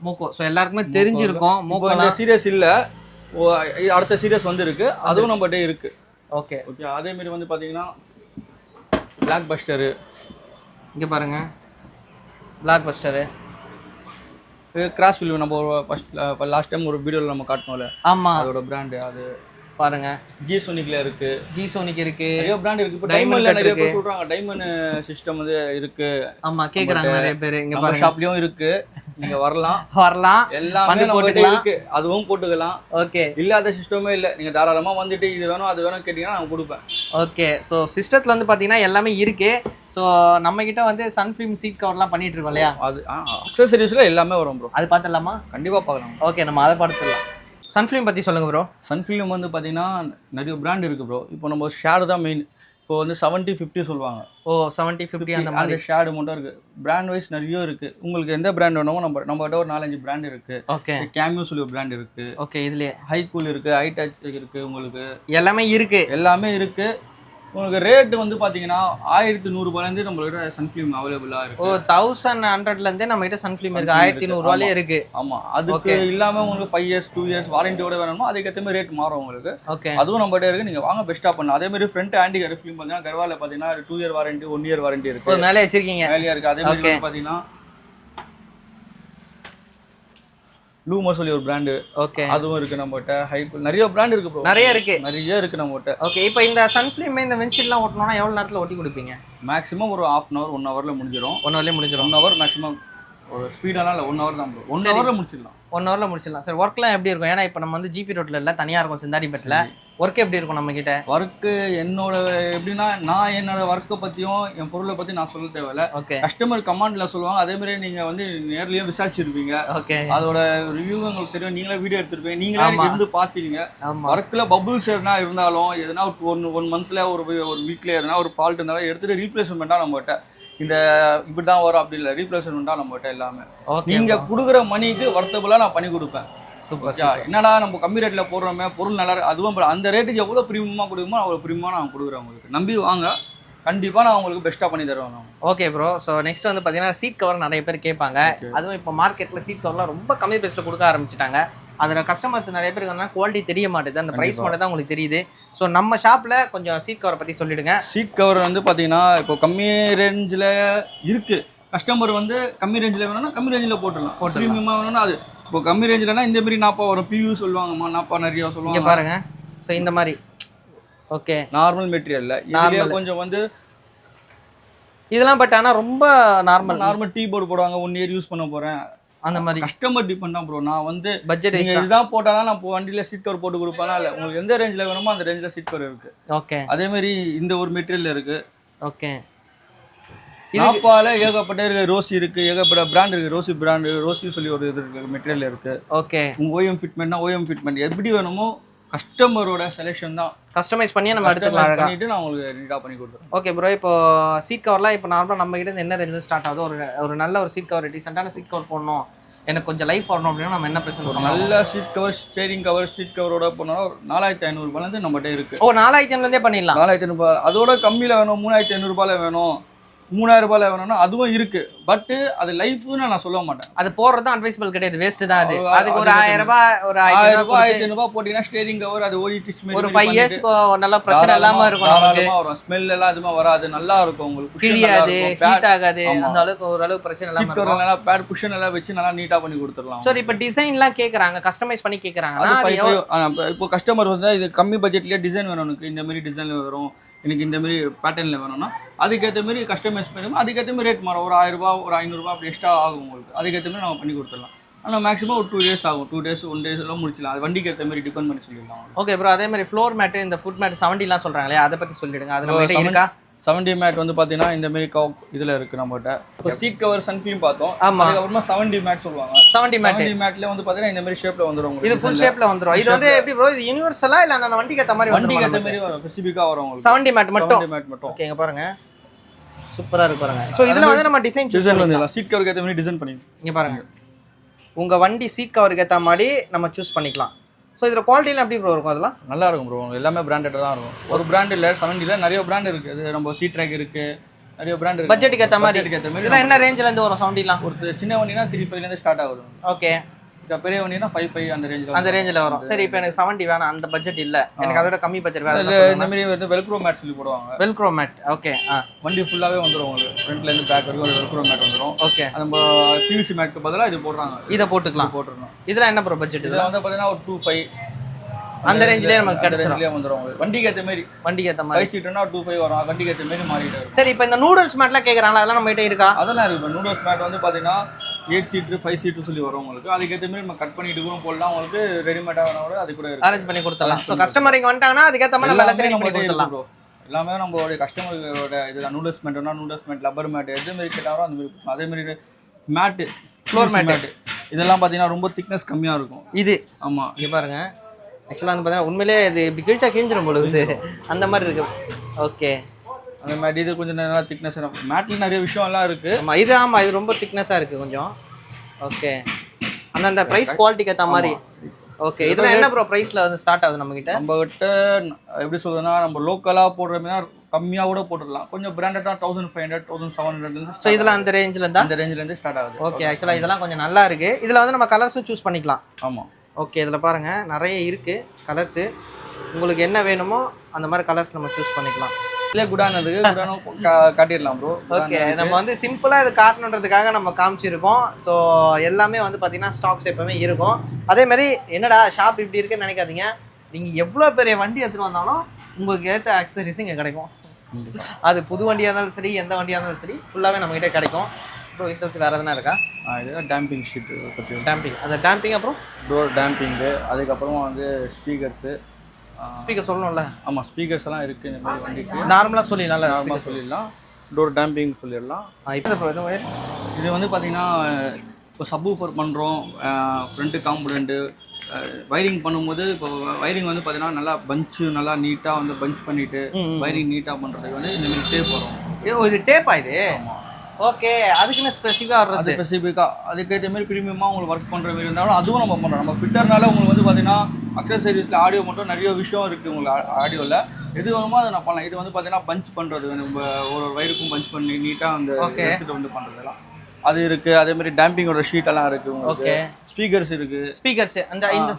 மூக்கோ ஸோ எல்லாருக்குமே தெரிஞ்சிருக்கும். இப்போ இந்த சீரியஸ் இல்ல. ஓ, அடுத்த சீரியஸ் வந்து இருக்கு அதுவும் நம்மகிட்ட இருக்கு. ஓகே ஓகே அதே மாதிரி வந்து பாத்தீங்கன்னா பிளாக் பஸ்டரு இங்கே பாருங்க. பிளாக் பஸ்டரு கிராஸ் வில்யூ நம்ம ஃபர்ஸ்ட் லாஸ்ட் டைம் ஒரு வீடியோவில் நம்ம காட்டினோம்ல. ஆமாம் அதோட பிராண்டு அது. பாருங்க. ஜி சோனிக்ல இருக்கு. ஜி சோனிக் இருக்கு. நிறைய பிராண்ட் இருக்கு. இப்போ டைமண்ட்ல நிறைய. பேர் சொல்றாங்க. டைமண்ட் சிஸ்டம் வந்து இருக்கு. ஆமா கேக்குறாங்க நிறைய பேர். இங்க பாருங்க. ஷாப்லயும் இருக்கு. நீங்க வரலாம். வரலாம். எல்லாமே வந்து போட்டுக்கலாம். இருக்கு. அதுவும் போட்டுக்கலாம். ஓகே. இல்லாத சிஸ்டமே இல்லை. நீங்க தாராளமா வந்துட்டு இது வேணும் அது வேணும் கேட்டீங்கன்னா நான் கொடுப்பேன். ஓகே. ஸோ சிஸ்டத்தில் வந்து பார்த்தீங்கன்னா எல்லாமே இருக்கு. ஸோ நம்ம கிட்ட வந்து சன்ஃபிலிம் சீட் கவர்லாம் பண்ணிட்டு இருக்கோம் இல்லையா? அது அக்சசரிஸ்ல எல்லாமே வரும் ப்ரோ அது பார்த்துடலாமா கண்டிப்பா பார்க்கலாம் ஓகே நம்ம அதை பார்த்துடலாம் சன்ஃபிலிம் பற்றி சொல்லுங்க ப்ரோ சன்ஃபிலிம் வந்து பார்த்தீங்கன்னா நிறைய பிராண்ட் இருக்கு ப்ரோ இப்போ நம்ம ஷேர் தான் மெயின் இப்போ வந்து செவன்ட்டி ஃபிஃப்டி சொல்லுவாங்க. ஓ செவன்ட்டி ஃபிஃப்டி அந்த மாதிரி. ஷேடு மட்டும் இருக்கு. பிராண்ட் வைஸ் நிறைய இருக்கு. உங்களுக்கு எந்த பிராண்ட் வேணுமோ நம்ம நம்ம கிட்ட ஒரு நாலஞ்சு பிராண்ட் இருக்கு. ஓகே கேமியோ சொல்லி ஒரு பிராண்ட் இருக்கு. ஓகே இதுலயே. ஹை கூல் இருக்கு ஹை டச் இருக்கு உங்களுக்கு. எல்லாமே இருக்கு. எல்லாமே இருக்கு. உங்களுக்கு ரேட் வந்து பாத்தீங்கன்னா ஆயிரத்தி நூறுபாலேருந்து நம்மளோட சன்ஃபிலிம் அவைலபிளா ஓ இருக்கு தௌசண்ட் ஹண்ட்ரட்லேருந்தே நம்ம கிட்ட சன்ஃபிலிம் இருக்கு. ஆயிரத்தி. நூறுரூவாலே இருக்கு. ஆமா. அதுக்கு இல்லாம உங்களுக்கு ஃபைவ் இயர்ஸ் டூ இயர்ஸ் வாரண்டியோட வேணுமோ அதுக்கேற்ற மாதிரி ரேட் மாறும் உங்களுக்கு. ஓகே அதுவும் நம்ம கிட்ட இருக்கு. நீங்க வாங்க பெஸ்ட்டா பண்ணலாம். அதே மாதிரி ஃப்ரண்ட் ஆண்டி கர் ஃபிலிம் பார்த்தீங்கன்னா கர்வால பாத்தீங்கன்னா two year warranty one year warranty இருக்கு. மேலே வச்சிருக்கீங்க. வேலையா இருக்கு. அதே மாதிரி Okay. வந்து பாத்தீங்கன்னா லூமர் சொல்லி ஒரு பிராண்டு ஓகே அதுவும் இருக்கு நம்மகிட்ட. ஹை நிறைய பிராண்ட் இருக்கு bro. நிறைய இருக்கு. நிறைய இருக்கு நம்மகிட்ட. ஓகே இப்போ இந்த சன்ஃபிலிம் இந்த வென்சில்லாம் ஓட்டணும்னா எவ்வளோ நேரத்தில் ஒட்டி கொடுப்பீங்க? மேக்ஸிமம் ஒரு ஹாஃப் அன் ஹவர் ஒன் ஹவர்ல முடிஞ்சிடும் ஒன் ஹவர்லேயே முடிஞ்சிடும் ஒன் ஹவர் மேக்ஸிமம் ஒரு ஸ்பீடெல்லாம் இல்லை ஒன் ஹவர் தான். ஒன் ஹவர்ல முடிச்சிடலாம். ஒன் ஹவரில் முடிச்சிடலாம். சார் ஒர்க்லாம் எப்படி இருக்கும்? ஏன்னா இப்போ நம்ம வந்து ஜிபி ரோட்டில் இல்லை தனியாக இருக்கும் சிந்தாடிப்பேட்டில் ஒர்க் எப்படி இருக்கும் நம்ம கிட்ட ஒர்க்கு என்னோட எப்படின்னா நான் என்னோட ஒர்க்கை பத்தியும் என் பொருளை பத்தி நான் சொல்ல தேவையில்ல. ஓகே கஸ்டமர் கமாண்ட்ல சொல்லுவாங்க. அதே மாதிரி நீங்க வந்து நேர்லயும் விசாரிச்சிருப்பீங்க. ஓகே அதோட ரிவ்யூ உங்களுக்கு தெரியும். நீங்களே வீடியோ எடுத்திருப்பீங்க. நீங்களே. இருந்து பாத்தீங்க. ஆமாம் ஒர்க்ல பபுள்ஸ் எதுனா இருந்தாலும் எதனா ஒன் ஒன் மந்த்ல ஒரு ஒரு வீக்ல எதனா ஒரு ஃபால்ட் இருந்தாலும் எடுத்துட்டு ரீப்ளேஸ்மெண்ட்டா நம்மகிட்ட. இந்த இப்படிதான் வரும் அப்படி இல்லை. ரீப்ளேஸ்மெண்ட்டா நம்மகிட்ட எல்லாமே. ஓகே நீங்க கொடுக்குற மணிக்கு வர்த்தபுளா நான் பண்ணி கொடுப்பேன். சூப்பர் என்னடா நம்ம கம்மி ரேட்ல போடுறோமே பொருள் நல்லா இருக்கு. அதுவும் அந்த ரேட்டுக்கு எவ்வளவு பிரீமியமா கொடுக்குமோ அவ்வளவு பிரீமியமா நான் கொடுக்குறேன் உங்களுக்கு. நம்பி வாங்க. கண்டிப்பா நான் உங்களுக்கு பெஸ்ட்டா பண்ணி தருவேன் நான். ஓகே ப்ரோ ஸோ நெக்ஸ்ட் வந்து பார்த்தீங்கன்னா சீட் கவர் நிறைய பேர் கேட்பாங்க. அதுவும் இப்போ மார்க்கெட்டில் சீட் கவர்லாம் ரொம்ப கம்மி ப்ரைஸில் கொடுக்க ஆரம்பிச்சிட்டாங்க. அதில் கஸ்டமர்ஸ் நிறைய பேருக்கு வந்து குவாலிட்டி தெரிய மாட்டேது. அந்த ப்ரைஸ் மட்டும் தான் உங்களுக்கு தெரியுது. ஸோ நம்ம ஷாப்பில் கொஞ்சம் சீட் கவரை பற்றி சொல்லிடுங்க. சீட் கவர் வந்து பாத்தீங்கன்னா இப்போ கம்மி ரேஞ்சில் இருக்கு. கஸ்டமர் வந்து கம்மி ரேஞ்சில் வேணும்னா கம்மி ரேஞ்சில் போட்டுடலாம். ப்ரீமியமா வேணும்னா அது. இப்போ கம்மி ரேஞ்சில்னா இந்த மாதிரி நாப்பா வரும் பியூ சொல்லுவாங்கம்மா நாப்பா நிறைய சொல்லுவாங்க பாருங்க. ஸோ இந்த மாதிரி. ஓகே. நார்மல் மெட்டீரியல்ல இதுலயே. கொஞ்சம் வந்து இதெல்லாம் பட் ஆனால் ரொம்ப நார்மல் நார்மல் டீ போர்டு போடுவாங்க. ஒன் இயர் யூஸ் பண்ண போறேன். அந்த மாதிரி. கஸ்டமர் டிபெண்ட் தான் ப்ரோ நான் வந்து பட்ஜெட் நீங்க இதுதான் போட்டாலும் நான் வண்டியில சீட் கவர் போட்டு கொடுப்பேனா இல்ல. உங்களுக்கு எந்த ரேஞ்சில் வேணுமோ அந்த ரேஞ்சில் சீட் கவர் இருக்கு. ஓகே அதே மாதிரி இந்த ஒரு மெட்டீரியல் இருக்கு. ஓகே நாப்பால ஏகப்பட்ட இருக்கு. ரோசி இருக்கு. ஏகப்பட்ட பிராண்ட் இருக்கு. ரோசி பிராண்ட் ரோசி சொல்லி ஒரு இது இருக்கு. மெட்டீரியல் இருக்கு. ஓகே உங்க ஓஎம் ஃபிட்மெண்ட்னா ஓஎம் ஃபிட்மெண்ட் எப்படி வேணுமோ கஸ்டமரோட செலெக்ஷன் தான். கஸ்டமைஸ் பண்ணி நம்ம எடுத்துக்கலாம் Customize அழகா. பண்ணிட்டு நான் உங்களுக்கு நீட்டாக பண்ணி கொடுத்துருவேன் ஓகே ப்ரோ இப்போ சீட் கவர்லாம் இப்போ நார்மலாக நம்ம கிட்ட என்ன ரேஞ்சில் ஸ்டார்ட் ஆகுது ஒரு ஒரு நல்ல ஒரு சீட் கவர் டீசெண்டான சீட் கவர் போடணும். எனக்கு கொஞ்சம் லைஃப் வரணும் அப்படின்னா நம்ம என்ன பிரச்சனை பண்ணலாம் நல்ல seat cover steering cover seat கவரோட போனோம்னா ஒரு நாலாயிரத்தி ஐநூறுபாலேருந்து நம்மகிட்ட இருக்கு. ஓ நாலாயிரத்தி ஐநூறுலேருந்தே பண்ணிடலாம். நாலாயிரத்தி ஐநூறுபா. அதோட கம்மியில் வேணும் மூணாயிரத்தி ஐநூறுபால வேணும். மூணாயிரம் ரூபாயில வேணும்னா அதுவும் இருக்கு. பட் அது லைஃப்னு நான் சொல்ல மாட்டேன். அது போடுறது அட்வைசபிள் கிடையாது. வேஸ்ட் தான் அது. அது- அதுக்கு ஒரு ஆயிரம் ரூபாய் ஒரு ஆயிரம் ரூபாய் ரூபாய் ஆயிரத்தி ஐநூறுபா போட்டீங்கன்னா ஸ்டேரிங் கவர் அது ஓய் டிச் ஒரு ஃபைவ் இயர்ஸ்க்கு நல்ல பிரச்சனை இல்லாம இருக்கும் நமக்கு. வரும். ஸ்மெல் எல்லாம் எதுவுமே வராது. நல்லா இருக்கும். உங்களுக்கு கிழியாது. ஹீட் ஆகாது. அந்த அளவுக்கு ஓரளவுக்கு பிரச்சனை இல்லாம இருக்கும். நல்லா பேட் குஷன் எல்லாம் வச்சு நல்லா நீட்டா பண்ணி கொடுத்துடலாம். சார் இப்போ டிசைன்லாம் கேக்குறாங்க. கஸ்டமைஸ் பண்ணி கேக்குறாங்க இப்ப- கஸ்டமர் வந்து இது கம்மி பட்ஜெட்லயே டிசைன் வேணும் எனக்கு. இந்த மாதிரி டிசைன்ல வரும். எனக்கு இந்த மாதிரி பேட்டர்ன்ல வேணும்னா அதுக்கேற்ற மாதிரி கஸ்டமைஸ் பண்ணி அதுக்கேற்ற மாதிரி ரேட் மாறும். ஒரு ஆயிரம் ரூபாய் ஒரு ஐநூறுரூபா அப்படி எக்ஸ்ட்ரா ஆகும் உங்களுக்கு. அதுக்கேற்ற மாதிரி நம்ம பண்ணி கொடுத்துடலாம். ஆனால் மேக்ஸிமம் ஒரு டூ டேஸ் ஆகும். டூ டேஸ் ஒன் டேஸ் எல்லாம் முடிச்சிடலாம். அது வண்டிக்கு ஏற்ற மாதிரி டிபெண்ட் பண்ணி சொல்லிடலாம். ஓகே ப்ரோ அதே மாதிரி ஃப்ளோர் மேட் இந்த ஃபுட் மேட் செவன்டிலாம் சொல்றாங்களே அதை பத்தி சொல்லிடுங்க. அது நம்ம இருக்கா? செவன்டி மேட் வந்து பார்த்தீங்கன்னா இந்த மாதிரி கவ் இதில் இருக்கு நம்மகிட்ட. இப்போ சீட் கவர் சன்ஃபிலிம் பார்த்தோம். ஆமா. அதுக்கப்புறமா செவன்டி மேட் சொல்லுவாங்க. செவன்டி மேட் செவன்டி மேட்ல வந்து பார்த்தீங்கன்னா இந்த மாதிரி ஷேப்ல வந்துடும் இது ஃபுல் ஷேப்ல வந்துரும். இது வந்து எப்படி ப்ரோ இது யூனிவர்சலா இல்ல அந்த வண்டிக்கு ஏத்த மாதிரி வண்டிக்கு ஏற்ற மாதிரி வரும். ஸ்பெசிஃபிக்காக வரும் உங்களுக்கு. செவன்டி மேட் மட்டும். மேட் மட்டும். ஓகே இங்க பாருங்க. சூப்பரா இருக்கு பாருங்க. சோ இதுல வந்து நம்ம டிசைன் டிசைன் வந்து சீட் கவருக்கு ஏற்ற மாதிரி டிசைன் பண்ணி இங்க பாருங்க. உங்க வண்டி சீட் கவருக்கு ஏத்த மாதிரி நம்ம சூஸ் பண்ணிக்கலாம். சோ இதுல குவாலிட்டிலாம் எப்படி ப்ரோ இருக்கும் அதெல்லாம்? நல்லா இருக்கும் ப்ரோ எல்லாமே பிராண்டட் தான் இருக்கும். ஒரு பிராண்ட் இல்ல செவன்டில நிறைய பிராண்ட் இருக்கு. இது நம்ம சீட் ட்ராக் இருக்கு. நிறைய பிராண்ட் இருக்கு. பட்ஜெட்டுக்கு ஏத்த மாதிரி. ஏற்ற மாதிரி என்ன ரேஞ்சில இருந்து வரும் செவன்டிலாம் ஒரு சின்ன வண்டினா த்ரீ ஃபைவ்ல இருந்து ஸ்டார்ட் ஆகுது. ஓகே பெரிய வண்டினா ஃபைவ் ஃபைவ் அந்த ரேஞ்சில் அந்த ரேஞ்சில் வரும். சரி இப்போ எனக்கு செவன்டி வேணாம். அந்த பட்ஜெட் இல்ல. எனக்கு அதோட கம்மி பட்ஜெட் வேற இந்த மாதிரி வந்து வெல்க்ரோ மேட் சொல்லி போடுவாங்க. வெல்க்ரோ மேட் ஓகே ஆ. வண்டி ஃபுல்லாவே வந்துரும் உங்களுக்கு. ஃப்ரண்ட்ல இருந்து பேக் வரைக்கும் ஒரு வெல்க்ரோ மேட் வந்துரும். ஓகே நம்ம பியூசி மேட்க்கு பதிலா இது போடுறாங்க. இதை போட்டுக்கலாம். போட்டுருணும் இதெல்லாம் என்ன ப்ரோ பட்ஜெட் இதுல இதெல்லாம் வந்து பாத்தீங்கன்னா ஒரு டூ ஃபைவ் அந்த ரேஞ்சிலே நமக்கு வந்துரும் உங்களுக்கு வண்டிக்கு ஏற்ற மாதிரி வண்டிக்கு ஏத்த மாதிரி ஃபைவ் சீட்டுனா டூ ஃபைவ் வரும். வண்டிக்கு ஏற்ற மாதிரி மாறிட்டு சரி இப்போ இந்த நூடுல்ஸ் மேட்லாம் கேக்குறாங்களா? அதெல்லாம் நம்ம கிட்ட இருக்கா? அதெல்லாம் இருக்கு. இப்போ நூடுல்ஸ் மேட் வந்து பாத்தீங்கன்னா எயிட் சீட்டு ஃபைவ் சீட்டு சொல்லி வரும் உங்களுக்கு. அதுக்கேற்ற மாதிரி நம்ம கட் பண்ணிட்டு கூட போடலாம். உங்களுக்கு ரெடிமேடாக வேணா அது கூட இருக்கு. அரேஞ்ச் பண்ணி கொடுத்துடலாம். ஸோ கஸ்டமர் இங்கே வந்துட்டாங்கன்னா அதுக்கேற்ற மாதிரி நம்ம எல்லாமே எல்லாத்தையும் பண்ணி நம்மகிட்ட இருக்கு கொடுத்துடலாம். எல்லாமே நம்மளுடைய கஸ்டமர்களோட இது நூடுல்ஸ் மேட்னா நூடுல்ஸ் மேட் லப்பர் மேட் எது மாதிரி கேட்டாலும் அந்த மாதிரி. அதே மாதிரி மேட்டு mat. மேட் இதெல்லாம் பார்த்தீங்கன்னா ரொம்ப திக்னஸ் கம்மியாக இருக்கும். இது. ஆமாம் இங்கே பாருங்க. ஆக்சுவலாக வந்து பார்த்தீங்கன்னா உண்மையிலே இது இப்படி கிழிச்சா கிழிஞ்சிரும் பொழுது அந்த மாதிரி இருக்கு. ஓகே அந்த மாதிரி இது கொஞ்சம் நல்லா திக்னஸ் மேட்டில் நிறைய விஷயம்லாம் இருக்குது ஆமாம் இது ஆமாம் இது ரொம்ப திக்னஸாக இருக்குது கொஞ்சம். ஓகே அந்தந்த ப்ரைஸ் குவாலிட்டிக்கு ஏற்ற மாதிரி. ஓகே இதில் என்ன ப்ரோ ப்ரைஸில் வந்து ஸ்டார்ட் ஆகுது நம்மக்கிட்ட நம்ம கிட்ட எப்படி சொல்றதுன்னா நம்ம லோக்கலாக போடுற மாதிரி கம்மியாக கூட போட்டுடலாம். கொஞ்சம் பிராண்டடாக thousand five hundred thousand seven ஹண்ட்ரட்லேருந்து ஸோ இதில் அந்த ரேஞ்சில் இருந்தால் அந்த ரேஞ்சிலேருந்து ஸ்டார்ட் ஆகுது. ஓகே ஆக்சுவலாக இதெல்லாம் கொஞ்சம் நல்லா இருக்கு. இதில் வந்து நம்ம கலர்ஸும் சூஸ் பண்ணிக்கலாம். ஆமாம் ஓகே இதில் பாருங்கள் நிறைய இருக்குது கலர்ஸு உங்களுக்கு என்ன வேணுமோ அந்த மாதிரி கலர்ஸ் நம்ம சூஸ் பண்ணிக்கலாம். இல்லை குடான் இருக்கு. குடானும் காட்டிடலாம் ப்ரோ ஓகே நம்ம வந்து சிம்பிளாக இது காட்டணுன்றதுக்காக நம்ம காமிச்சிருக்கோம். ஸோ எல்லாமே வந்து பார்த்தீங்கன்னா ஸ்டாக்ஸ் எப்பவுமே இருக்கும். அதே மாதிரி என்னடா ஷாப் இப்படி இருக்குன்னு நினைக்காதீங்க. நீங்கள் எவ்வளோ பெரிய வண்டி எடுத்துகிட்டு வந்தாலும் உங்களுக்கு ஏற்ற ஆக்சசரிஸ் இங்கே கிடைக்கும். அது புது வண்டியாக இருந்தாலும் சரி எந்த வண்டியாக இருந்தாலும் சரி ஃபுல்லாகவே நம்மகிட்ட கிடைக்கும். ப்ரோ இதை பற்றி வேறு எதனா இருக்கா? இது டேம்பிங் ஷீட்டு பற்றி டேம்பிங் அந்த டேம்பிங் அப்புறம்? டோர் டேம்பிங்கு அதுக்கப்புறமா வந்து ஸ்பீக்கர்ஸு ஸ்பீக்கர் சொல்லணும்ல. ஆமாம் ஸ்பீக்கர்ஸ் எல்லாம் இருக்குது இந்த மாதிரி வண்டிக்கு. நார்மலாக சொல்லிடலாம்ல நார்மலாக சொல்லிடலாம். டோர் டேம்பிங் சொல்லிடலாம். இப்போ ப்ரோ எதுவும் wire? இது வந்து பார்த்தீங்கன்னா இப்போ சப்வூஃபர் பண்ணுறோம் ஃப்ரண்ட்டு காம்பனண்ட்டு வயரிங் பண்ணும்போது இப்போ வயரிங் வந்து பார்த்தீங்கன்னா நல்லா பஞ்சு நல்லா நீட்டாக வந்து பஞ்ச் ம். வயரிங் நீட்டாக பண்ணுறதுக்கு வந்து இந்த மாதிரி டேப் வரும். இது டேப்பா இது? ஓகே அதுக்குன்னு ஸ்பெசிஃபிக்காக அது வர்றது ஸ்பெசிஃபிக்காக அதுக்கேற்ற மாதிரி ப்ரீமியமாக உங்களுக்கு ஒர்க் பண்ணுற மாதிரி இருந்தாலும் அதுவும் நம்ம பண்ணுறோம் நம்ம ஃபிட்டர்னால உங்களுக்கு வந்து பார்த்தீங்கன்னா அக்சசரிஸில் ஆடியோ மட்டும் நிறைய விஷயம் இருக்குது உங்களுக்கு ஆடியோவில் எது வேணுமோ அதை நான் பண்ணலாம். இது வந்து பார்த்தீங்கன்னா பஞ்ச் பண்ணுறது நம்ம ஒரு ஒரு வயருக்கும் பஞ்ச் பண்ணி நீட்டாக அந்த வந்து பண்ணுறதெல்லாம் அது இருக்குது அதே மாதிரி டேம்பிங்கோட ஷீட் எல்லாம் இருக்குது ஓகே ஸ்பீக்கர்ஸ் இருக்குது ஸ்பீக்கர்ஸ் அந்த இந்த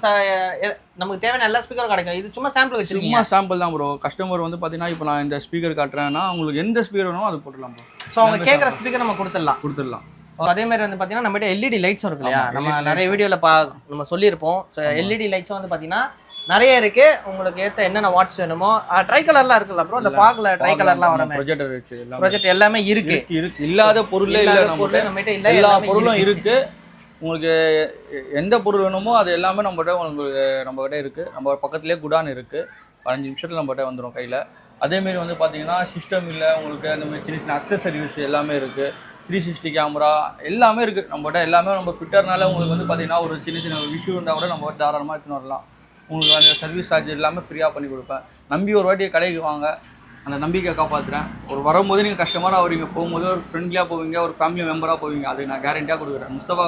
நமக்கு தேவையான எல்லா ஸ்பீக்கரும் கிடைக்கும். இது சும்மா சாம்பிள் வச்சிருக்கீங்க? சும்மா சாம்பிள் தான் ப்ரோ கஸ்டமர் வந்து பார்த்தீங்கன்னா இப்போ நான் இந்த ஸ்பீக்கர் காட்டுறேன்னா உங்களுக்கு எந்த ஸ்பீக்கர் வேணுமோ அது போட்டுடலாம் ப்ரோ ஸோ அவங்க கேட்குற ஸ்பீக்கர் நம்ம கொடுத்துடலாம். கொடுத்துடலாம். அதே மாதிரி வந்து பார்த்தீங்கன்னா நம்மகிட்ட எல்இடி லைட்ஸும் இருக்கு இல்லையா? நம்ம LED நிறைய வீடியோவில் பா நம்ம சொல்லியிருப்போம். ஸோ எல்இடி லைட்ஸும் வந்து பார்த்தீங்கன்னா நிறைய இருக்கு. உங்களுக்கு ஏற்ற என்னென்ன வாட்ஸ் வேணுமோ ட்ரை கலர்லாம் இருக்குல்ல அப்புறம் இந்த ஃபாக்ல ட்ரை கலர்லாம் வர ப்ரொஜெக்டர் வச்சு ப்ராஜெக்ட் எல்லாமே. இருக்கு. இருக்கு இருக்கு. இல்லாத பொருளே இல்லை இல்லாத நம்ம பொருள் நம்மகிட்ட இல்ல எல்லா பொருளும் இருக்கு. உங்களுக்கு எ- எந்த பொருள் வேணுமோ அது எல்லாமே நம்மகிட்ட உங்களுக்கு நம்மகிட்ட இருக்குது நம்ம பக்கத்துலேயே குடான் இருக்குது பதினஞ்சு நிமிஷத்தில் நம்மகிட்ட வந்துடும் கையில். அதேமாரி வந்து பார்த்தீங்கன்னா சிஸ்டம் இல்லை உங்களுக்கு அந்த மாதிரி சின்ன சின்ன அக்சசரிஸ் எல்லாமே இருக்குது த்ரீ சிக்ஸ்டி கேமரா எல்லாமே இருக்குது நம்மகிட்ட எல்லாமே நம்ம ஃபிட்டர்னால உங்களுக்கு வந்து பார்த்தீங்கன்னா ஒரு சின்ன சின்ன இஷ்யூ இருந்தால் கூட நம்ம தாராளமாக எடுத்துன்னு வரலாம். உங்களுக்கு அந்த சர்வீஸ் சார்ஜ் எல்லாமே ஃப்ரீயாக பண்ணி கொடுப்பேன். நம்பி ஒரு வாட்டி கடைக்கு வாங்க. அந்த நம்பிக்கை காப்பாற்றுறேன் ஒரு வரும்போது நீங்கள் கஸ்டமராக வரீங்க போகும்போது ஒரு ஃப்ரெண்ட்லியாக போவீங்க ஒரு ஃபேமிலி மெம்பராக போவீங்க. அது நான் கேரண்டியாக கொடுக்குறேன். முஸ்தபா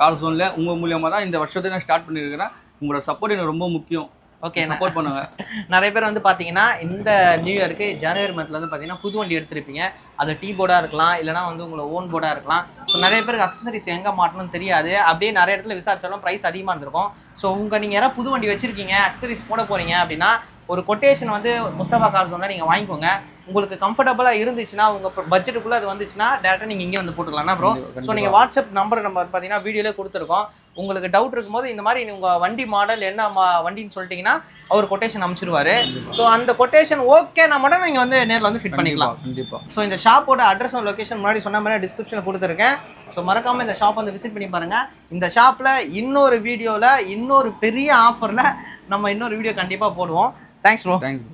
கார் ஜோனில் உங்கள் மூலியமாக தான் இந்த வருஷத்தை நான் ஸ்டார்ட் பண்ணியிருக்கிறேன். உங்களோட சப்போர்ட் எனக்கு ரொம்ப முக்கியம். ஓகே சப்போர்ட் பண்ணுங்க. (laughs) நிறைய பேர் வந்து பார்த்தீங்கன்னா இந்த நியூ இயருக்கு ஜனவரி மந்த்ல வந்து பார்த்தீங்கன்னா புது வண்டி எடுத்திருப்பீங்க. அது டீ போர்டாக இருக்கலாம் இல்லைனா வந்து உங்களை ஓன் போர்டாக இருக்கலாம். ஸோ நிறைய பேருக்கு அக்சசரிஸ் எங்கே மாட்டணும்னு தெரியாது. அப்படியே நிறைய இடத்துல விசாரிச்சாலும் ப்ரைஸ் அதிகமாக இருந்திருக்கும். ஸோ உங்கள் நீங்கள் யாராவது புது வண்டி வச்சிருக்கீங்க அக்சசரிஸ் போட போறீங்க அப்படின்னா ஒரு கொட்டேஷன் வந்து முஸ்தபா கார் சொன்னால் நீங்கள் வாங்கிக்கோங்க. உங்களுக்கு கம்ஃபர்டபுளாக இருந்துச்சுன்னா உங்கள் பட்ஜெட்டுக்குள்ளே அது வந்துச்சுன்னா டேரெக்டாக நீங்கள் இங்கே வந்து போட்டுக்கலாம். ப்ரோ ஸோ நீங்கள் வாட்ஸ்அப் நம்பர் நம்ம பார்த்தீங்கன்னா வீடியோலே கொடுத்துருக்கோம். உங்களுக்கு டவுட் இருக்கும்போது இந்த மாதிரி உங்கள் வண்டி மாடல் என்ன மா வண்டின்னு சொல்லிட்டீங்கன்னா அவர் கொட்டேஷன் அனுப்பிச்சிருவாரு. ஸோ அந்த கொட்டேஷன் ஓகேனா மட்டும் நீங்கள் வந்து நேரில் வந்து ஃபிட் பண்ணிக்கலாம். கண்டிப்பாக ஸோ இந்த ஷாப்போட அட்ரஸ் லொகேஷன் முன்னாடி சொன்ன மாதிரி டிஸ்கிரிப்ஷனில் கொடுத்துருக்கேன். ஸோ மறக்காமல் இந்த ஷாப் வந்து விசிட் பண்ணி பாருங்கள் இந்த ஷாப்பில் இன்னொரு வீடியோவில் இன்னொரு பெரிய ஆஃபரில் நம்ம இன்னொரு வீடியோ கண்டிப்பாக போடுவோம். Thanks bro thanks